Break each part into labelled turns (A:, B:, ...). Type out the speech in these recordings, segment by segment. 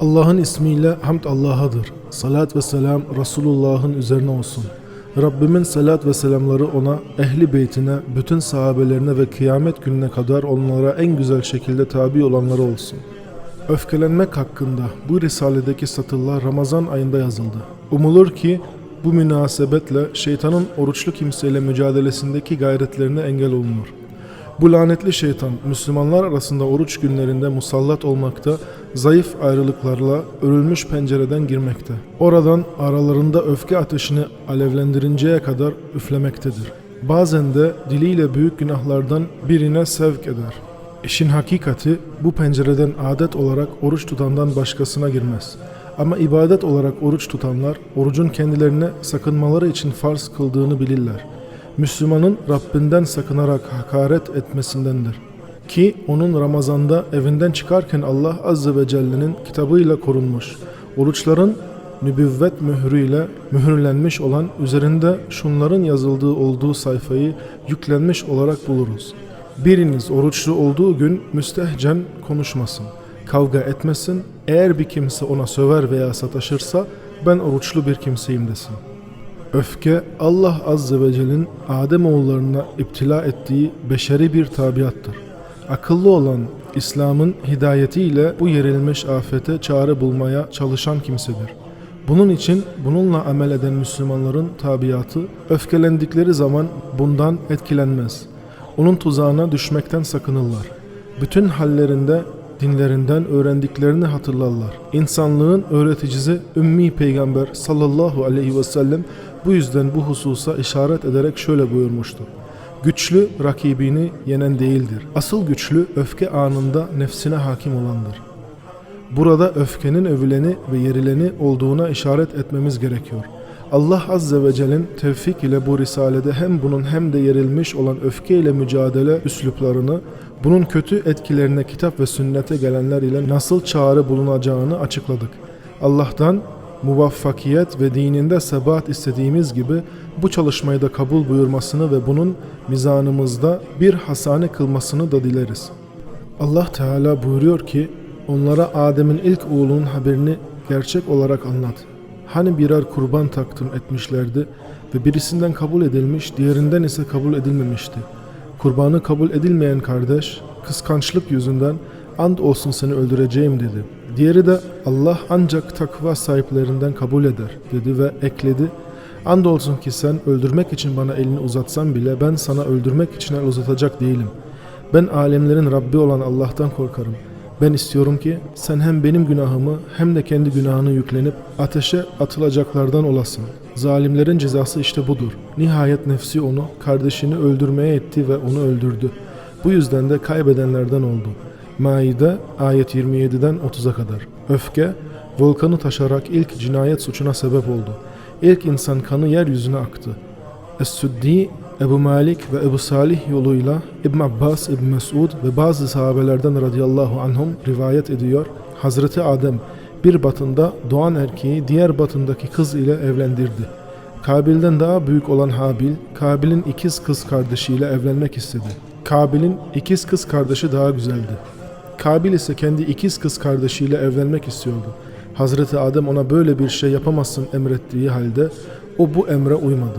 A: Allah'ın ismiyle hamd Allah'adır. Salat ve selam Resulullah'ın üzerine olsun. Rabbimin salat ve selamları ona, ehli beytine, bütün sahabelerine ve kıyamet gününe kadar onlara en güzel şekilde tabi olanlara olsun. Öfkelenmek hakkında bu risaledeki satırlar Ramazan ayında yazıldı. Umulur ki bu münasebetle şeytanın oruçlu kimseyle mücadelesindeki gayretlerine engel olunur. Bu lanetli şeytan Müslümanlar arasında oruç günlerinde musallat olmakta, zayıf ayrılıklarla örülmüş pencereden girmekte. Oradan aralarında öfke ateşini alevlendirinceye kadar üflemektedir. Bazen de diliyle büyük günahlardan birine sevk eder. İşin hakikati bu pencereden adet olarak oruç tutandan başkasına girmez. Ama ibadet olarak oruç tutanlar orucun kendilerine sakınmaları için farz kıldığını bilirler. Müslümanın Rabbinden sakınarak hakaret etmesindendir. Ki onun Ramazan'da evinden çıkarken Allah Azze ve Celle'nin kitabıyla korunmuş. Oruçların nübüvvet mührüyle mühürlenmiş olan üzerinde şunların yazıldığı olduğu sayfayı yüklenmiş olarak buluruz. Biriniz oruçlu olduğu gün müstehcen konuşmasın, kavga etmesin, eğer bir kimse ona söver veya sataşırsa ben oruçlu bir kimseyim desin. Öfke Allah Azze ve Celle'nin Ademoğullarına iptila ettiği beşeri bir tabiattır. Akıllı olan İslam'ın hidayetiyle bu yerilmiş afete çare bulmaya çalışan kimsedir. Bunun için bununla amel eden Müslümanların tabiatı öfkelendikleri zaman bundan etkilenmez. Onun tuzağına düşmekten sakınırlar. Bütün hallerinde dinlerinden öğrendiklerini hatırlarlar. İnsanlığın öğreticisi Ümmi Peygamber sallallahu aleyhi ve sellem bu yüzden bu hususa işaret ederek şöyle buyurmuştur. Güçlü rakibini yenen değildir. Asıl güçlü öfke anında nefsine hakim olandır. Burada öfkenin övüleni ve yerileni olduğuna işaret etmemiz gerekiyor. Allah Azze ve Celle'nin tevfik ile bu risalede hem bunun hem de yerilmiş olan öfke ile mücadele üsluplarını, bunun kötü etkilerine kitap ve sünnete gelenler ile nasıl çare bulunacağını açıkladık. Allah'tan muvaffakiyet ve dininde sebat istediğimiz gibi bu çalışmayı da kabul buyurmasını ve bunun mizanımızda bir hasane kılmasını da dileriz. Allah Teala buyuruyor ki onlara Adem'in ilk oğlunun haberini gerçek olarak anlat. Hani birer kurban takdim etmişlerdi ve birisinden kabul edilmiş, diğerinden ise kabul edilmemişti. Kurbanı kabul edilmeyen kardeş kıskançlık yüzünden and olsun seni öldüreceğim dedi. Diğeri de Allah ancak takva sahiplerinden kabul eder dedi ve ekledi. And olsun ki sen öldürmek için bana elini uzatsan bile ben sana öldürmek için el uzatacak değilim. Ben alemlerin Rabbi olan Allah'tan korkarım. Ben istiyorum ki sen hem benim günahımı hem de kendi günahını yüklenip ateşe atılacaklardan olasın. Zalimlerin cezası işte budur. Nihayet nefsi onu, kardeşini öldürmeye etti ve onu öldürdü. Bu yüzden de kaybedenlerden oldu. Maide ayet 27'den 30'a kadar. Öfke, volkanı taşarak ilk cinayet suçuna sebep oldu. İlk insan kanı yeryüzüne aktı. Es-Süddi, Ebu Malik ve Ebu Salih yoluyla İbn Abbas, İbn Mesud ve bazı sahabelerden radıyallahu anhum rivayet ediyor. Hazreti Adem bir batında doğan erkeği diğer batındaki kız ile evlendirdi. Kabil'den daha büyük olan Habil, Kabil'in ikiz kız kardeşiyle evlenmek istedi. Kabil'in ikiz kız kardeşi daha güzeldi. Kabil ise kendi ikiz kız kardeşiyle evlenmek istiyordu. Hazreti Adem ona böyle bir şey yapamazsın emrettiği halde o bu emre uymadı.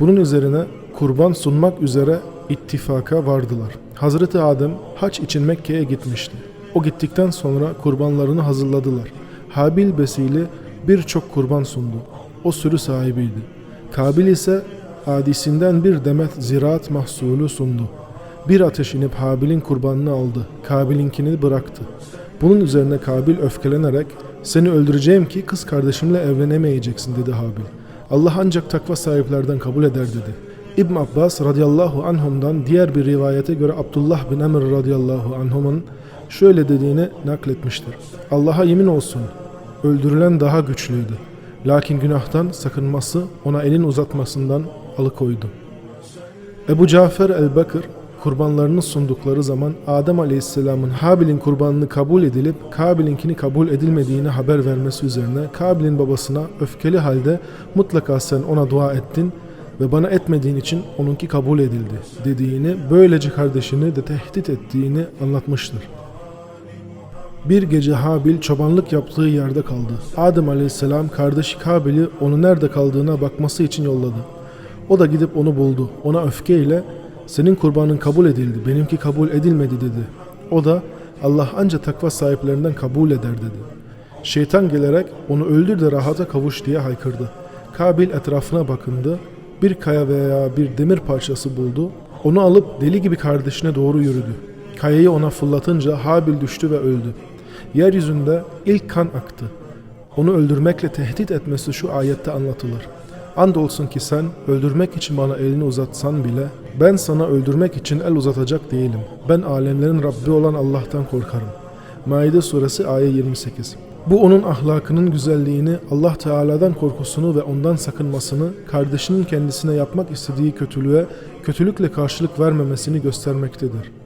A: Bunun üzerine kurban sunmak üzere ittifaka vardılar. Hazreti Adem haç için Mekke'ye gitmişti. O gittikten sonra kurbanlarını hazırladılar. Habil besili birçok kurban sundu. O sürü sahibiydi. Kabil ise adisinden bir demet ziraat mahsulü sundu. Bir ateş inip Habil'in kurbanını aldı. Kabil'inkini bıraktı. Bunun üzerine Kabil öfkelenerek seni öldüreceğim ki kız kardeşimle evlenemeyeceksin dedi Habil. Allah ancak takva sahiplerden kabul eder dedi. İbn Abbas radıyallahu anhum'dan diğer bir rivayete göre Abdullah bin Emr radıyallahu anhum'un şöyle dediğini nakletmiştir. Allah'a yemin olsun öldürülen daha güçlüydü. Lakin günahtan sakınması ona elin uzatmasından alıkoydu. Ebu Cafer el-Bakır kurbanlarını sundukları zaman Adem Aleyhisselam'ın Habil'in kurbanını kabul edilip Kabil'inkini kabul edilmediğini haber vermesi üzerine Kabil'in babasına öfkeli halde mutlaka sen ona dua ettin ve bana etmediğin için onunki kabul edildi dediğini böylece kardeşini de tehdit ettiğini anlatmıştır. Bir gece Habil çobanlık yaptığı yerde kaldı. Adem aleyhisselam kardeşi Kabil'i onu nerede kaldığına bakması için yolladı. O da gidip onu buldu. Ona öfkeyle senin kurbanın kabul edildi, benimki kabul edilmedi dedi. O da Allah ancak takva sahiplerinden kabul eder dedi. Şeytan gelerek onu öldür de rahata kavuş diye haykırdı. Kabil etrafına bakındı. Bir kaya veya bir demir parçası buldu. Onu alıp deli gibi kardeşine doğru yürüdü. Kayayı ona fırlatınca Habil düştü ve öldü. Yeryüzünde ilk kan aktı. Onu öldürmekle tehdit etmesi şu ayette anlatılır. Andolsun ki sen öldürmek için bana elini uzatsan bile ben sana öldürmek için el uzatacak değilim. Ben alemlerin Rabbi olan Allah'tan korkarım. Maide suresi ayet 28. Bu onun ahlakının güzelliğini, Allah Teala'dan korkusunu ve ondan sakınmasını, kardeşinin kendisine yapmak istediği kötülüğe kötülükle karşılık vermemesini göstermektedir.